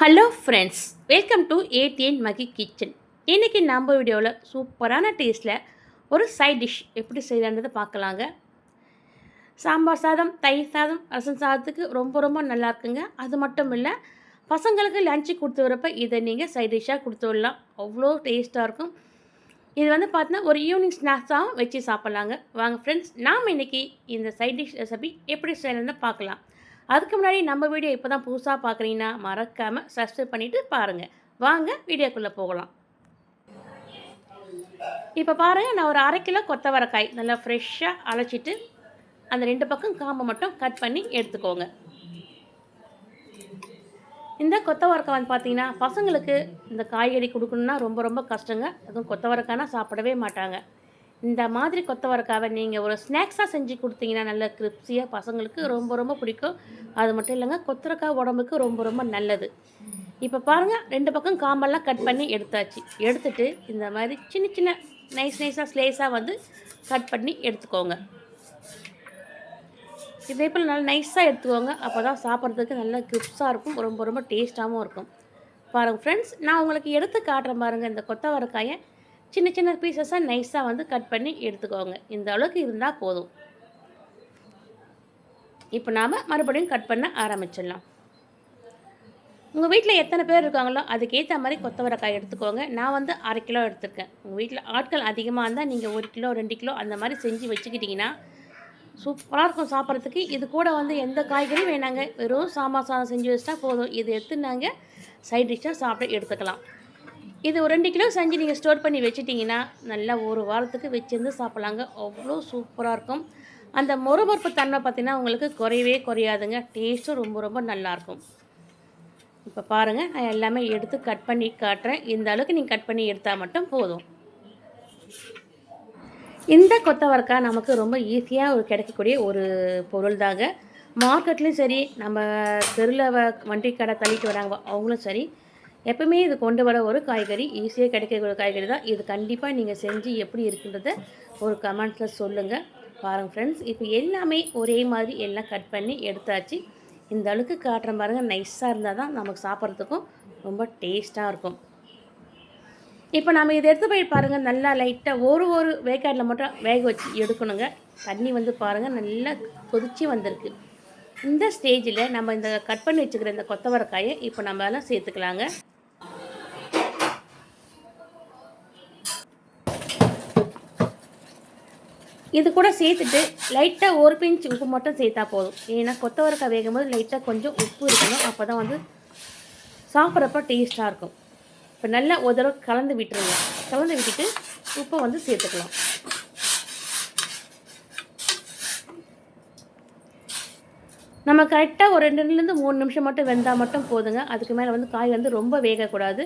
Hello friends welcome to A D N Magi kitchen இன்றைக்கி நம்ம வீடியோவில் சூப்பரான டேஸ்ட்டில் ஒரு சைட் டிஷ் எப்படி செய்யலான்றதை பார்க்கலாங்க. சாம்பார் சாதம் தயிர் சாதம் ரசம் சாதத்துக்கு ரொம்ப ரொம்ப நல்லா இருக்குங்க. அது மட்டும் இல்லை பசங்களுக்கு லஞ்சு கொடுத்து வரப்ப இதை நீங்கள் சைட் டிஷ்ஷாக கொடுத்து விடலாம் அவ்வளோ டேஸ்ட்டாக இருக்கும். இது வந்து பார்த்தீங்கன்னா ஒரு ஈவினிங் ஸ்நாக்ஸாகவும் வச்சு சாப்பிட்லாங்க. வாங்க ஃப்ரெண்ட்ஸ் நாம் இன்றைக்கி இந்த சைட் டிஷ் ரெசிபி எப்படி செய்யலான்னு பார்க்கலாம். அதுக்கு முன்னாடி நம்ம வீடியோ இப்போ தான் புதுசாக பார்க்குறீங்கன்னா மறக்காமல் சப்ஸ்கிரைப் பண்ணிவிட்டு பாருங்கள் வாங்க வீடியோக்குள்ளே போகலாம். இப்போ பாருங்கள் நான் ஒரு அரை கிலோ கொத்தவரக்காய் நல்லா ஃப்ரெஷ்ஷாக அழைச்சிட்டு அந்த ரெண்டு பக்கம் காம்பை மட்டும் கட் பண்ணி எடுத்துக்கோங்க. இந்த கொத்தவரக்காய் வந்து பார்த்தீங்கன்னா பசங்களுக்கு இந்த காய்கறி கொடுக்கணுன்னா ரொம்ப ரொம்ப கஷ்டங்க. அதுவும் கொத்தவரக்காய்னா சாப்பிடவே மாட்டாங்க. இந்த மாதிரி கொத்தவரக்காவை நீங்கள் ஒரு ஸ்நாக்ஸாக செஞ்சு கொடுத்தீங்கன்னா நல்ல கிரிப்ஸியாக பசங்களுக்கு ரொம்ப ரொம்ப பிடிக்கும். அது மட்டும் இல்லைங்க கொத்தவரக்காய் உடம்புக்கு ரொம்ப ரொம்ப நல்லது. இப்போ பாருங்கள் ரெண்டு பக்கம் காம்பெல்லாம் கட் பண்ணி எடுத்தாச்சு. எடுத்துட்டு இந்த மாதிரி சின்ன சின்ன நைஸ் நைஸாக ஸ்லேஸாக வந்து கட் பண்ணி எடுத்துக்கோங்க. இதே போல் நல்லா நைஸாக எடுத்துக்கோங்க. அப்போ தான் சாப்பிட்றதுக்கு நல்ல கிரிப்ஸாக இருக்கும் ரொம்ப ரொம்ப டேஸ்ட்டாகவும் இருக்கும். பாருங்கள் ஃப்ரெண்ட்ஸ் நான் உங்களுக்கு எடுத்து காட்டுறேன் பாருங்கள் இந்த கொத்தவரக்காயை. சின்ன சின்ன பீசஸாக நைஸாக வந்து கட் பண்ணி எடுத்துக்கோங்க. இந்த அளவுக்கு இருந்தால் போதும். இப்போ நாம் மறுபடியும் கட் பண்ண ஆரம்பிச்சிடலாம். உங்கள் வீட்டில் எத்தனை பேர் இருக்காங்களோ அதுக்கேற்ற மாதிரி கொத்தவரக்காய் எடுத்துக்கோங்க. நான் வந்து அரை கிலோ எடுத்திருக்கேன். உங்கள் வீட்டில் ஆட்கள் அதிகமாக இருந்தால் நீங்கள் ஒரு கிலோ ரெண்டு கிலோ அந்த மாதிரி செஞ்சு வச்சுக்கிட்டிங்கன்னா சூப்பராக இருக்கும் சாப்பிட்றதுக்கு. இது கூட வந்து எந்த காய்கறியும் வேணாங்க. வெறும் சாம்பார் சாதம் செஞ்சு வச்சிட்டா போதும். இது எடுத்து நாங்கள் சைட் டிஷ்ஷாக சாப்பிட எடுத்துக்கலாம். இது ஒரு ரெண்டு கிலோ செஞ்சு நீங்கள் ஸ்டோர் பண்ணி வச்சுட்டிங்கன்னா நல்லா ஒரு வாரத்துக்கு வச்சுருந்து சாப்பிட்லாங்க. அவ்வளோ சூப்பராக இருக்கும். அந்த மொறுமொறுப்பு தன்மை பார்த்தீங்கன்னா உங்களுக்கு குறையவே குறையாதுங்க. டேஸ்ட்டும் ரொம்ப ரொம்ப நல்லாயிருக்கும் இப்போ பாருங்கள் நான் எல்லாமே எடுத்து கட் பண்ணி காட்டுறேன். இந்த அளவுக்கு நீங்கள் கட் பண்ணி எடுத்தால் மட்டும் போதும். இந்த கொத்தவரக்காய் நமக்கு ரொம்ப ஈஸியாக ஒரு கிடைக்கக்கூடிய ஒரு பொருள் தாங்க மார்க்கெட்லேயும் சரி நம்ம தெருவில் வண்டி கடை தள்ளிட்டு வராங்க அவங்களும் சரி. எப்பவுமே இது கொண்டு வர ஒரு காய்கறி ஈஸியாக கிடைக்கக்கூடிய காய்கறி தான். இது கண்டிப்பாக நீங்கள் செஞ்சு எப்படி இருக்குன்றத ஒரு கமெண்ட்ஸில் சொல்லுங்கள் பாருங்கள் ஃப்ரெண்ட்ஸ் இப்போ எல்லாமே ஒரே மாதிரி எல்லாம் கட் பண்ணி எடுத்தாச்சு. இந்த அளவுக்கு காட்டுற பாருங்கள் நைஸாக இருந்தால் தான் நமக்கு சாப்பிட்றதுக்கும் ரொம்ப டேஸ்ட்டாக இருக்கும். இப்போ நம்ம இதை எடுத்து போய் பாருங்கள் நல்லா லைட்டாக ஒரு ஒரு வேக்காட்டில் மட்டும் வேக வச்சு எடுக்கணுங்க. தண்ணி வந்து பாருங்கள் நல்லா கொதிச்சு வந்திருக்கு. இந்த ஸ்டேஜில் நம்ம இந்த கட் பண்ணி வச்சுக்கிற இந்த கொத்தவரக்காயை இப்போ நம்ம எல்லாம் சேர்த்துக்கலாங்க. இது கூட சேர்த்துட்டு லைட்டாக ஒரு பிஞ்ச் உப்பு மட்டும் சேர்த்தா போதும். ஏன்னா கொத்தவரக்காய் வேகும் போது லைட்டாக கொஞ்சம் உப்பு இருக்கணும். அப்போ தான் வந்து சாப்பிட்றப்ப டேஸ்ட்டாக இருக்கும். இப்போ நல்லா ஒரு தடவை கலந்து விட்டுருங்க. கலந்து விட்டுட்டு உப்பை வந்து சேர்த்துக்கலாம். நம்ம கரெக்டாக ஒரு ரெண்டுலேருந்து மூணு நிமிஷம் மட்டும் வெந்தால் மட்டும் போதுங்க. அதுக்கு மேலே வந்து காய் வந்து ரொம்ப வேகக்கூடாது.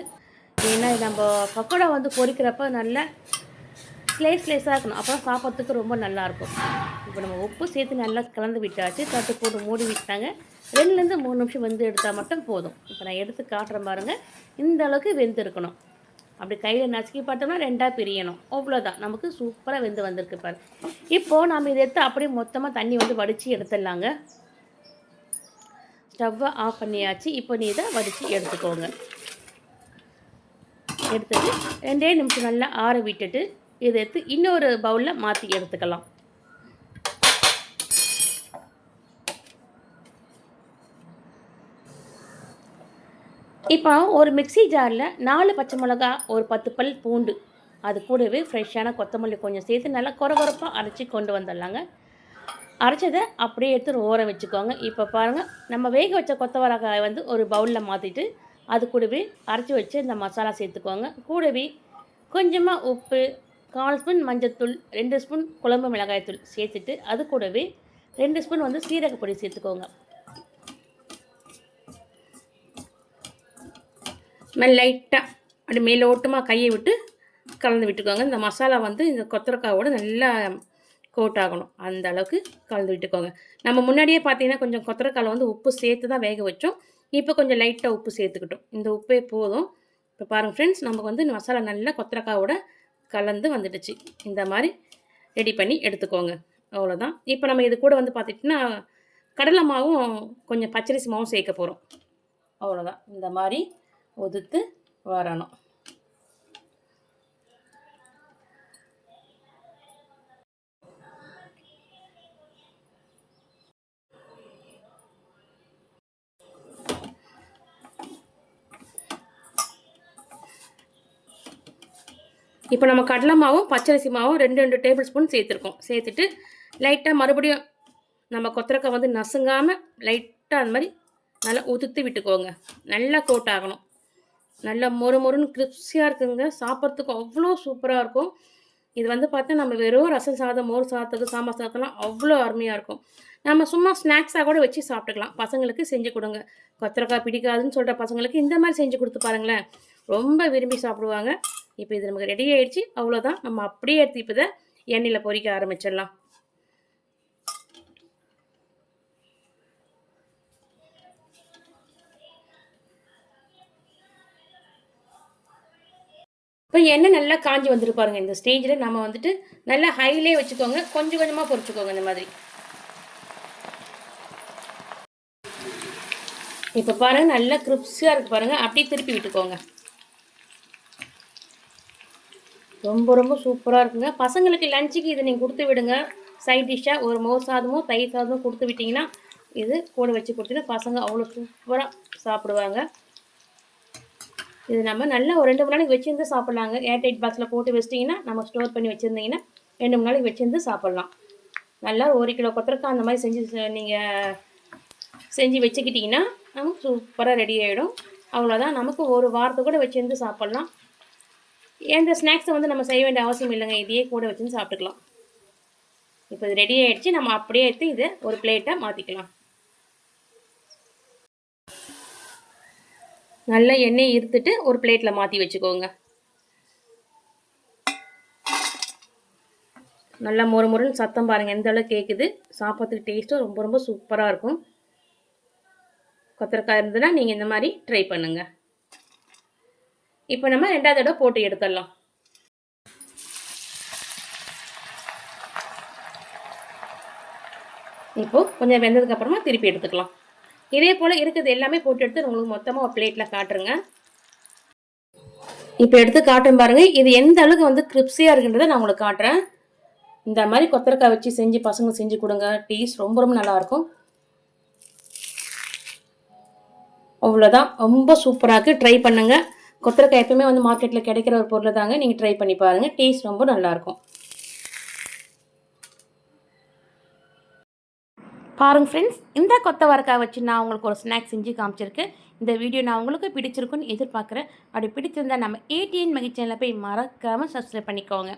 ஏன்னா நம்ம பக்கோடா வந்து பொறிக்கிறப்ப நல்லா ஸ்லைஸ் ஸ்லைஸாக இருக்கணும். அப்போ சாப்பிட்றதுக்கு ரொம்ப நல்லாயிருக்கும். இப்போ நம்ம உப்பு சேர்த்து நல்லா கலந்து விட்டாச்சு. தட்டு போட்டு மூடி விட்டாங்க. ரெண்டுலேருந்து மூணு நிமிஷம் வெந்து எடுத்தால் மட்டும் போதும். இப்போ நான் எடுத்து காட்டுறேன் பாருங்கள் இந்த அளவுக்கு வெந்து இருக்கணும் அப்படி கையில் நசுக்கி பார்த்தோம்னா ரெண்டாக பிரியணும். அவ்வளோதான் நமக்கு சூப்பராக வெந்து வந்திருக்கு பாரு. இப்போது நம்ம இதை எடுத்து அப்படியே மொத்தமாக தண்ணி வந்து வடித்து எடுத்துடலாங்க. ஸ்டவ்வை ஆஃப் பண்ணியாச்சு. இப்போ நீ இதை வடித்து எடுத்துக்கோங்க. எடுத்துட்டு ரெண்டே நிமிஷம் நல்லா ஆற விட்டுட்டு இதை எடுத்து இன்னொரு பவுலில் மாற்றி எடுத்துக்கலாம். இப்போ ஒரு மிக்ஸி ஜாரில் நாலு பச்சை மிளகா ஒரு பத்து பல் பூண்டு அது கூடவே ஃப்ரெஷ்ஷான கொத்தமல்லி கொஞ்சம் சேர்த்து நல்லா குறகுறப்பாக அரைச்சி கொண்டு வந்துடலாங்க. அரைச்சதை அப்படியே எடுத்து ஓரம் வச்சுக்கோங்க. இப்போ பாருங்கள் நம்ம வேக வச்ச கொத்தவரக்காய் வந்து ஒரு பவுலில் மாற்றிட்டு அது கூடவே அரைச்சி வச்சு இந்த மசாலா சேர்த்துக்கோங்க. கூடவே கொஞ்சமாக உப்பு கால் ஸ்பூன் மஞ்சத்தூள் ரெண்டு ஸ்பூன் குழம்பு மிளகாய்த்தூள் சேர்த்துட்டு அது கூடவே ரெண்டு ஸ்பூன் வந்து சீரகப்பொடி சேர்த்துக்கோங்க. நல்லா லைட்டாக அப்படி மேலோட்டமாக கையை விட்டு கலந்து விட்டுக்கோங்க. இந்த மசாலா வந்து இந்த கொத்தரக்காவோட நல்லா கோட் ஆகணும். அந்த அளவுக்கு கலந்து விட்டுக்கோங்க. நம்ம முன்னாடியே பார்த்தீங்கன்னா கொஞ்சம் கொத்தரக்காயில் வந்து உப்பு சேர்த்து தான் வேக வச்சோம். இப்போ கொஞ்சம் லைட்டாக உப்பு சேர்த்துக்கிட்டோம். இந்த உப்பே போதும். இப்போ பாருங்கள் ஃப்ரெண்ட்ஸ் நமக்கு வந்து இந்த மசாலா நல்லா கொத்தரக்காவோட கலந்து வந்துடுச்சு. இந்த மாதிரி ரெடி பண்ணி எடுத்துக்கோங்க. அவ்வளோதான் இப்போ நம்ம இது கூட வந்து பார்த்திங்கன்னா கடலை மாவும் கொஞ்சம் பச்சரிசி மாவும் சேர்க்க போகிறோம் அவ்வளோதான் இந்த மாதிரி ஒதுத்து வரணும். இப்போ நம்ம கடலை மாவும் பச்சரிசி மாவும் ரெண்டு ரெண்டு டேபிள் ஸ்பூன் சேர்த்துருக்கோம். சேர்த்துட்டு லைட்டாக மறுபடியும் நம்ம கொத்தரக்காய் வந்து நசுங்காமல் லைட்டாக அந்த மாதிரி நல்லா உதுத்து விட்டுக்கோங்க. நல்லா கோட் ஆகணும். நல்லா மொறு மொறுன்னு கிரிப்ஸியாக இருக்குங்க. சாப்பிட்றதுக்கு அவ்வளோ சூப்பராக இருக்கும். இது வந்து பார்த்தா நம்ம வெறும் ரசம் சாதம் மோர் சாதத்துக்கு சாம்பார் சாதத்தெல்லாம் அவ்வளோ அருமையாக இருக்கும். நம்ம சும்மா ஸ்நாக்ஸாக கூட வச்சு சாப்பிட்டுக்கலாம். பசங்களுக்கு செஞ்சு கொடுங்க. கொத்தரக்காய் பிடிக்காதுன்னு சொல்கிற பசங்களுக்கு இந்த மாதிரி செஞ்சு கொடுத்து பாருங்களேன். ரொம்ப விரும்பி சாப்பிடுவாங்க. இப்போ இது நமக்கு ரெடி ஆகிடுச்சு அவ்வளோதான் நம்ம அப்படியே எடுத்து இப்போ இதை எண்ணெயில் பொரிக்க ஆரம்பிச்சிடலாம். இப்போ எண்ணெய் நல்லா காஞ்சி வந்துட்டு பாருங்க. இந்த ஸ்டேஜில் நம்ம வந்துட்டு நல்லா ஹைலே வச்சுக்கோங்க. கொஞ்சம் கொஞ்சமாக பொறிச்சுக்கோங்க இந்த மாதிரி. இப்போ பாருங்கள் நல்லா கிரிப்ஸியாக இருக்குது பாருங்க. அப்படியே திருப்பி விட்டுக்கோங்க. ரொம்ப ரொம்ப சூப்பராக இருக்குங்க. பசங்களுக்கு லஞ்சுக்கு இதை நீங்கள் கொடுத்து விடுங்க. சைட் டிஷ்ஷாக ஒரு மோர் சாதமோ தயிர் சாதமோ கொடுத்து விட்டிங்கன்னா இது கூட வச்சு கொடுத்தீங்கன்னா பசங்க அவ்வளோ சூப்பராக சாப்பிடுவாங்க. இது நம்ம நல்லா ஒரு ரெண்டு மூணு நாளைக்கு வச்சுருந்து சாப்பிட்லாங்க. ஏர்டைட் பாக்ஸில் போட்டு வச்சிட்டிங்கன்னா நம்ம ஸ்டோர் பண்ணி வச்சுருந்தீங்கன்னா ரெண்டு மூணு நாளைக்கு வச்சுருந்து சாப்பிட்லாம். நல்லா ஒரு கிலோ கொத்தரக்காய் அந்த மாதிரி செஞ்சு நீங்கள் செஞ்சு வச்சுக்கிட்டிங்கன்னா நமக்கு சூப்பராக ரெடி ஆகிடும் அவ்வளோதான் நமக்கு ஒரு வாரத்தை கூட வச்சுருந்து சாப்பிட்லாம். எந்த ஸ்நாக்ஸை வந்து நம்ம செய்ய வேண்டிய அவசியம் இல்லைங்க. இதையே கூட வச்சுன்னு சாப்பிட்டுக்கலாம். இப்போ இது ரெடி ஆகிடுச்சு நம்ம அப்படியே எடுத்து இதை ஒரு பிளேட்டை மாற்றிக்கலாம் நல்லா எண்ணெய் இருத்துட்டு ஒரு பிளேட்டில் மாற்றி வச்சுக்கோங்க. நல்லா மொறு மொறுன்னு சத்தம் பாருங்கள் எந்த அளவுக்கு கேட்குது சாப்பிட்றதுக்கு டேஸ்ட்டும் ரொம்ப ரொம்ப சூப்பராக இருக்கும். கொத்தரக்காய் இருந்ததுன்னா நீங்கள் இந்த மாதிரி ட்ரை பண்ணுங்கள் இப்போ நம்ம ரெண்டாவது தடவை போட்டு எடுத்துடலாம். இப்போது கொஞ்சம் வெந்ததுக்கு அப்புறமா திருப்பி எடுத்துக்கலாம். இதே போல் இருக்குது எல்லாமே போட்டு எடுத்து உங்களுக்கு மொத்தமாக ஒரு பிளேட்டில் காட்டுருங்க இப்போ எடுத்து காட்டும் பாருங்க. இது எந்த அளவுக்கு வந்து கிரிப்ஸியாக இருக்குன்றதை நான் உங்களுக்கு காட்டுறேன். இந்த மாதிரி கொத்தரக்காய் வச்சு செஞ்சு பசங்க செஞ்சு கொடுங்க. டேஸ்ட் ரொம்ப ரொம்ப நல்லாயிருக்கும் அவ்வளோதான் ரொம்ப சூப்பராக இருக்குது ட்ரை பண்ணுங்கள் கொத்தரக்காய் எப்பவுமே வந்து மார்க்கெட்டில் கிடைக்கிற ஒரு பொருள் தாங்க நீங்கள் ட்ரை பண்ணி பாருங்கள் டேஸ்ட் ரொம்ப நல்லாயிருக்கும். பாருங்க ஃப்ரெண்ட்ஸ் இந்த கொத்த வரக்காய் வச்சு நான் உங்களுக்கு ஒரு ஸ்நாக்ஸ் செஞ்சு காமிச்சிருக்கேன். இந்த வீடியோ நான் உங்களுக்கு பிடிச்சிருக்குன்னு எதிர்பார்க்குறேன். அப்படி பிடிச்சிருந்தா நம்ம ஏடிஎன் மகி சேனலில் போய் மறக்காமல் சப்ஸ்கிரைப் பண்ணிக்கோங்க.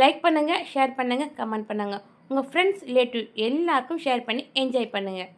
லைக் பண்ணுங்கள் ஷேர் பண்ணுங்கள் கமெண்ட் பண்ணுங்கள் உங்கள் ஃப்ரெண்ட்ஸ் ரிலேட்டிவ் எல்லாருக்கும் ஷேர் பண்ணி என்ஜாய் பண்ணுங்கள்